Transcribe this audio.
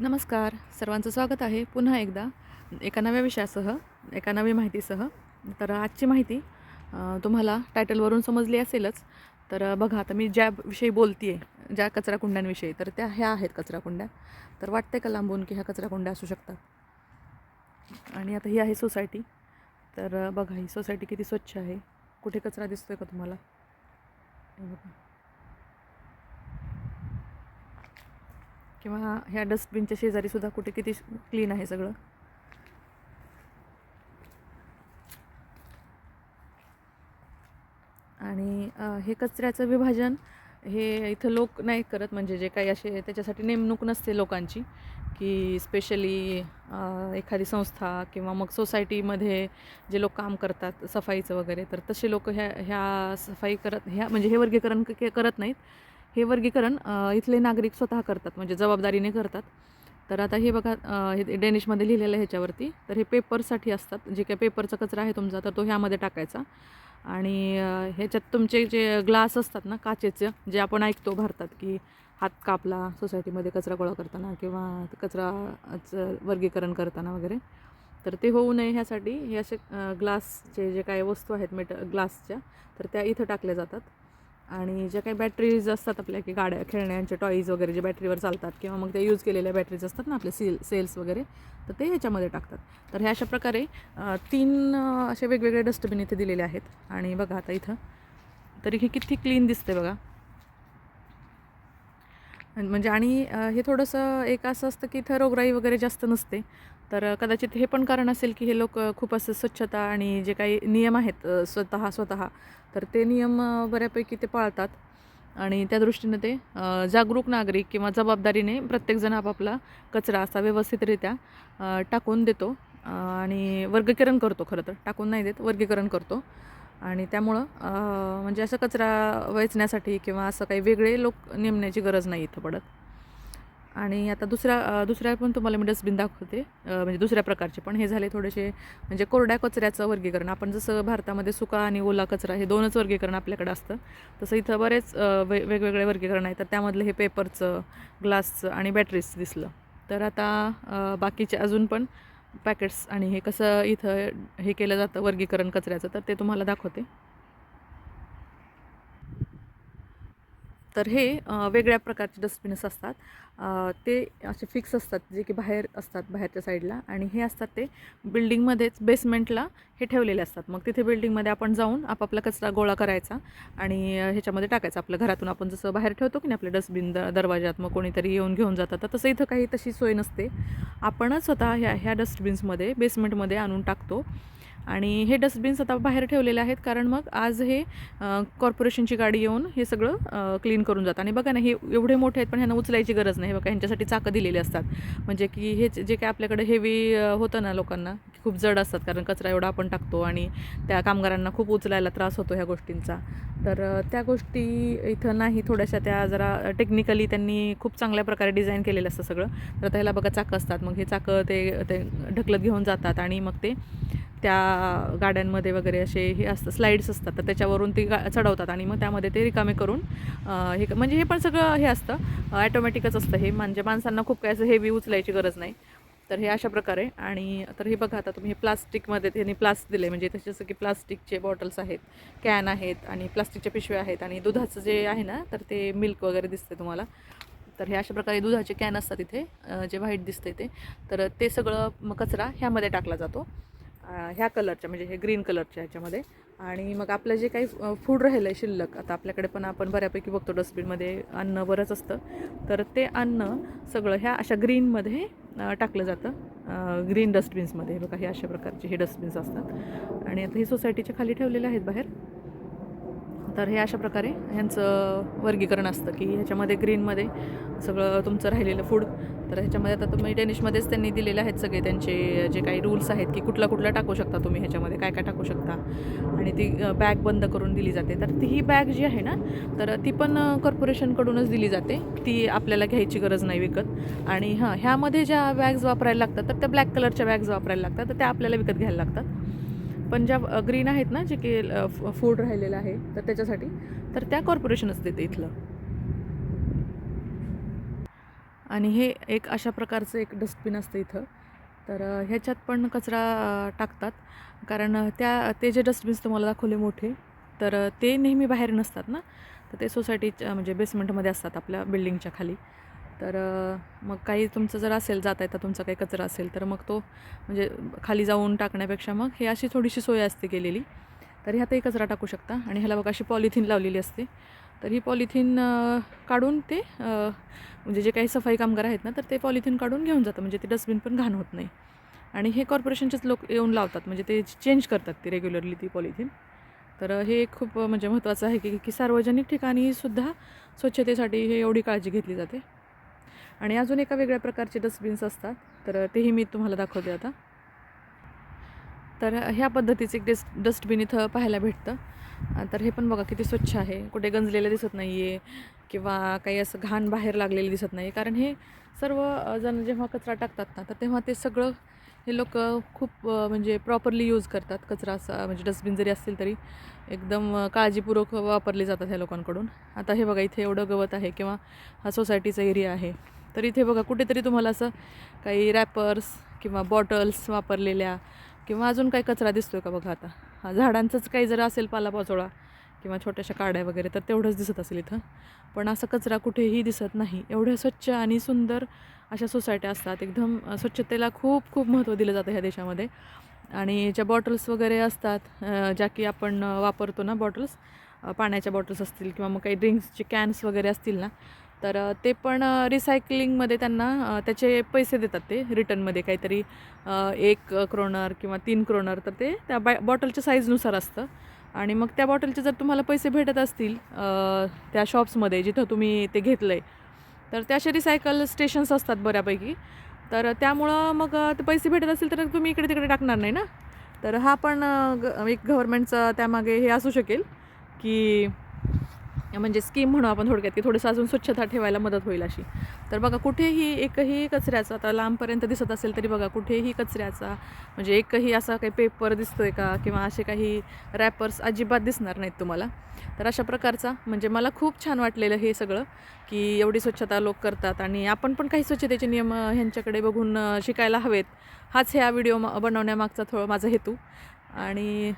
नमस्कार. सर्वांचं स्वागत आहे पुन्हा एकदा एका नव्या विषयासह एका नव्या माहितीसह. तर आजची माहिती तुम्हाला टायटलवरून समजली असेलच. तर बघा आता मी ज्या विषयी बोलते आहे ज्या कचरा कुंड्यांविषयी तर त्या ह्या आहेत कचरा कुंड्या. तर वाटते का लांबून की ह्या कचरा कुंड्या असू शकतात? आणि आता ही आहे सोसायटी. तर बघा ही सोसायटी किती स्वच्छ आहे. कुठे कचरा दिसतो आहे का तुम्हाला? बघा. किंवा ह्या डस्टबिनच्या शेजारी सुद्धा कुठे किती क्लीन आहे सगळं? आणि हे कचऱ्याचं विभाजन हे इथं लोक नाही करत म्हणजे जे काही असे त्याच्यासाठी नेमणूक नसते लोकांची की स्पेशली एखादी संस्था किंवा मग सोसायटीमध्ये जे लोक काम करतात सफाईचं वगैरे तर तसे लोक ह्या ह्या सफाई करत ह्या म्हणजे हे वर्गीकरण के- करत नाहीत. हे वर्गीकरण इथले नागरिक स्वतः करतात म्हणजे जबाबदारीने करतात. तर आता हे बघा हे डेनिशमध्ये लिहिलेलं आहे ह्याच्यावरती. तर हे पेपरसाठी असतात. जे काही पेपरचा कचरा आहे तुमचा तर तो ह्यामध्ये टाकायचा. आणि ह्याच्यात तुमचे जे ग्लास असतात ना काचेचं जे आपण ऐकतो भारतात की हात कापला सोसायटीमध्ये कचरा गोळा करताना किंवा कचराचं वर्गीकरण करताना वगैरे. तर ते होऊ नये ह्यासाठी. हे असे ग्लासचे जे काही वस्तू आहेत मेट ग्लासच्या तर त्या इथं टाकल्या जातात. आणि ज्या काही बॅटरीज असतात आपल्या की गाड्या खेळण्यांचे टॉईज वगैरे जे बॅटरीवर चालतात किंवा मग त्या यूज केलेल्या बॅटरीज असतात ना आपले सेल सेल्स वगैरे तर ते ह्याच्यामध्ये टाकतात. तर ह्या अशा प्रकारे तीन असे वेगवेगळे डस्टबिन इथे दिलेले आहेत. आणि बघा आता इथं तरी हे किती क्लीन दिसते बघा. म्हणजे आणि हे थोडंसं एक असं असतं की इथं रोगराई वगैरे जास्त नसते. तर कदाचित हे पण कारण असेल की हे लोक खूप असं स्वच्छता आणि जे काही नियम आहेत स्वतः स्वतः तर ते नियम बऱ्यापैकी ते पाळतात. आणि त्या दृष्टीनं ते जागरूक नागरिक किंवा जबाबदारीने प्रत्येकजण आपापला कचरा असा व्यवस्थितरित्या टाकून देतो. आणि वर्गीकरण करतो खरं तर. टाकून नाही देत वर्गीकरण करतो. आणि त्यामुळं म्हणजे असं कचरा वेचण्यासाठी किंवा असं काही वेगळे लोक नेमण्याची गरज नाही इथं पडत. आणि आता दुसऱ्या दुसऱ्या पण तुम्हाला मी डस्टबिन दाखवते म्हणजे दुसऱ्या प्रकारचे पण. हे झाले थोडेसे म्हणजे कोरड्या कचऱ्याचं वर्गीकरण. आपण जसं भारतामध्ये सुका आणि ओला कचरा हे दोनच वर्गीकरण आपल्याकडे असतं. तसं इथं बरेच वे वेगवेगळे वर्गीकरण आहे तर त्यामधलं हे पेपरचं ग्लासचं आणि बॅटरीचं दिसलं. तर आता बाकीचे अजून पण पॅकेट्स आणि हे कसं इथं हे केलं जातं वर्गीकरण कचऱ्याचं तर ते तुम्हाला दाखवते. तर हे वेगळ्या प्रकारचे डस्टबिन्स असतात. ते असे फिक्स असतात जे की बाहेर असतात बाहेरच्या साईडला. आणि हे असतात ते बिल्डिंगमध्येच बेसमेंटला हे ठेवलेले असतात. मग तिथे बिल्डिंगमध्ये आपण जाऊन आपापला कचरा गोळा करायचा आणि ह्याच्यामध्ये टाकायचा. आपल्या घरातून आपण जसं बाहेर ठेवतो की नाही आपलं डस्टबिन द दरवाजात मग कोणीतरी येऊन घेऊन जातात तर तसं इथं काही तशी सोय नसते. आपणच स्वतः ह्या ह्या डस्टबिन्समध्ये बेसमेंटमध्ये आणून टाकतो. आणि हे डस्टबिन्स आता बाहेर ठेवलेले आहेत कारण मग आज हे कॉर्पोरेशनची गाडी येऊन हे सगळं क्लीन करून जातं आणि बघा ना हे एवढे मोठे आहेत पण ह्यांना उचलायची गरज नाही. हे बघा ह्यांच्यासाठी चाकं दिलेली असतात. म्हणजे की हे जे काय आपल्याकडे हेवी होतं ना लोकांना की खूप जड असतात कारण कचरा एवढा आपण टाकतो आणि त्या कामगारांना खूप उचलायला त्रास होतो ह्या गोष्टींचा. तर त्या गोष्टी इथं नाही थोड्याशा त्या जरा टेक्निकली त्यांनी खूप चांगल्या प्रकारे डिझाईन केलेलं असतं सगळं. तर आता ह्याला बघा चाकं असतात. मग हे चाकं ते ते ढकलत घेऊन जातात आणि मग ते त्या गाड्यांमध्ये वगैरे असे हे असतं स्लाईड्स असतात. तर त्याच्यावरून ती गा चढवतात आणि मग त्यामध्ये ते रिकामे करून हे म्हणजे हे पण सगळं हे असतं. ॲटोमॅटिकच असतं हे. म्हणजे माणसांना खूप काय असं हेवी उचलायची गरज नाही. तर हे अशा प्रकारे. आणि तर हे बघा आता तुम्ही हे प्लास्टिकमध्ये त्यांनी प्लास्ट दिले म्हणजे तसे जसं की प्लास्टिकचे बॉटल्स आहेत कॅन आहेत आणि प्लास्टिकच्या पिशव्या आहेत आणि दुधाचं जे आहे ना तर ते मिल्क वगैरे दिसते तुम्हाला. तर हे अशा प्रकारे दुधाचे कॅन असतात इथे. जे व्हाईट दिसते ते. तर ते सगळं कचरा ह्यामध्ये टाकला जातो. ह्या कलरच्या म्हणजे हे ग्रीन कलरच्या ह्याच्यामध्ये. आणि मग आपलं जे काही फूड राहिलं आहे शिल्लक आता आपल्याकडे पण आपण बऱ्यापैकी बघतो डस्टबिनमध्ये अन्न बरंच असतं. तर ते अन्न सगळं ह्या अशा ग्रीनमध्ये टाकलं जातं. ग्रीन डस्टबिन्समध्ये बघा हे अशा प्रकारचे हे डस्टबिन्स असतात. आणि आता हे सोसायटीच्या खाली ठेवलेले आहेत बाहेर. तर हे अशा प्रकारे ह्यांचं वर्गीकरण असतं की ह्याच्यामध्ये ग्रीनमध्ये सगळं तुमचं राहिलेलं फूड तर ह्याच्यामध्ये आता तुम्ही डेनिशमध्येच त्यांनी दिलेले आहेत सगळे त्यांचे जे काही रूल्स आहेत की कुठला कुठला टाकू शकता तुम्ही ह्याच्यामध्ये काय काय टाकू शकता. आणि ती बॅग बंद करून दिली जाते. तर ती ही बॅग जी आहे ना तर ती पण कॉर्पोरेशनकडूनच दिली जाते. ती आपल्याला घ्यायची गरज नाही विकत. आणि हां ह्यामध्ये ज्या बॅग्स वापरायला लागतात तर त्या ब्लॅक कलरच्या बॅग्स वापरायला लागतात तर त्या आपल्याला विकत घ्यायला लागतात. पण ज्या ग्रीन आहेत ना जे की फूड राहिलेलं आहे तर त्याच्यासाठी तर त्या कॉर्पोरेशनच देते इथलं. आणि हे एक अशा प्रकारचं एक डस्टबिन असतं इथं. तर ह्याच्यात पण कचरा टाकतात. कारण त्या ते जे डस्टबिन्स तुम्हाला दाखवले मोठे तर ते नेहमी बाहेर नसतात ना? तर ते सोसायटीच्या म्हणजे बेसमेंटमध्ये असतात आपल्या बिल्डिंगच्या खाली. तर मग काही तुमचं जर असेल जाता येता तुमचा काही कचरा असेल तर मग तो म्हणजे खाली जाऊन टाकण्यापेक्षा मग हे अशी थोडीशी सोय असते केलेली. तर ह्यातही कचरा टाकू शकता. आणि ह्याला बघा अशी पॉलिथिन लावलेली असते. तर ही पॉलिथिन काढून ते म्हणजे जे काही सफाई कामगार आहेत ना तर ते पॉलिथिन काढून घेऊन जातं म्हणजे ते डस्टबिन पण घाण होत नाही. आणि हे कॉर्पोरेशनचेच लोक येऊन लावतात. म्हणजे ते चेंज करतात ती रेग्युलरली ती पॉलिथिन. तर हे एक खूप म्हणजे महत्त्वाचं आहे की की सार्वजनिक ठिकाणीसुद्धा स्वच्छतेसाठी हे एवढी काळजी घेतली जाते. आणि अजून एका वेगळ्या प्रकारचे डस्टबिन्स असतात. तर तेही मी तुम्हाला दाखवते आता. तर ह्या पद्धतीचं एक डस्ट डस्टबिन इथं पाहायला भेटतं. तर हे पण बघा किती स्वच्छ आहे. कुठे गंजलेलं दिसत नाही आहे किंवा काही असं घाण बाहेर लागलेलं दिसत नाही. कारण हे सर्व जण जेव्हा कचरा टाकतात ना तर तेव्हा ते सगळं हे लोक खूप म्हणजे प्रॉपरली यूज करतात. कचरा असा म्हणजे डस्टबिन जरी असतील तरी एकदम काळजीपूर्वक वापरले जातात ह्या लोकांकडून. आता हे बघा इथे एवढं गवत आहे किंवा हा सोसायटीचा एरिया आहे. तर इथे बघा कुठेतरी तुम्हाला असं काही रॅपर्स किंवा बॉटल्स वापरलेल्या किंवा अजून काही कचरा दिसतो आहे का बघा आता? हा झाडांचंच काही जर असेल पालापाचोळा किंवा छोट्याशा काड्या वगैरे तर तेवढंच दिसत असेल इथं. पण असं कचरा कुठेही दिसत नाही. एवढ्या स्वच्छ आणि सुंदर अशा सोसायट्या असतात. एकदम स्वच्छतेला खूप खूप महत्त्व दिलं जातं ह्या देशामध्ये. आणि ज्या बॉटल्स वगैरे असतात ज्या की आपण वापरतो ना बॉटल्स पाण्याच्या बॉटल्स असतील किंवा मग काही ड्रिंक्सचे कॅन्स वगैरे असतील ना तर ते पण रिसायकलिंगमध्ये त्यांना त्याचे पैसे देतात ते रिटर्नमध्ये काहीतरी एक क्रोनर किंवा तीन क्रोनर तर ते त्या बॅ बॉटलच्या साईजनुसार असतं. आणि मग त्या बॉटलचे जर तुम्हाला पैसे भेटत असतील त्या शॉप्समध्ये जिथं तुम्ही ते घेतलं आहे तर ते असे रिसायकल स्टेशन्स असतात बऱ्यापैकी. तर त्यामुळं मग ते पैसे भेटत असतील तर तुम्ही इकडे तिकडे टाकणार नाही ना? तर हा पण ग एक गव्हर्मेंटचं त्यामागे हे असू शकेल की म्हणजे स्कीम म्हणू आपण थोडक्यात की थोडंसं अजून स्वच्छता ठेवायला मदत होईल अशी. तर बघा कुठेही एकही कचऱ्याचा आता लांबपर्यंत दिसत असेल तरी बघा कुठेही कचऱ्याचा म्हणजे एकही असा काही पेपर दिसतोय का किंवा असे काही रॅपर्स अजिबात दिसणार नाहीत तुम्हाला. तर अशा प्रकारचा म्हणजे मला खूप छान वाटलेलं हे सगळं की एवढी स्वच्छता लोक करतात आणि आपण पण काही स्वच्छतेचे नियम ह्यांच्याकडे बघून शिकायला हवेत. हाच ह्या व्हिडिओ बनवण्यामागचा थोडं माझा हेतू. आणि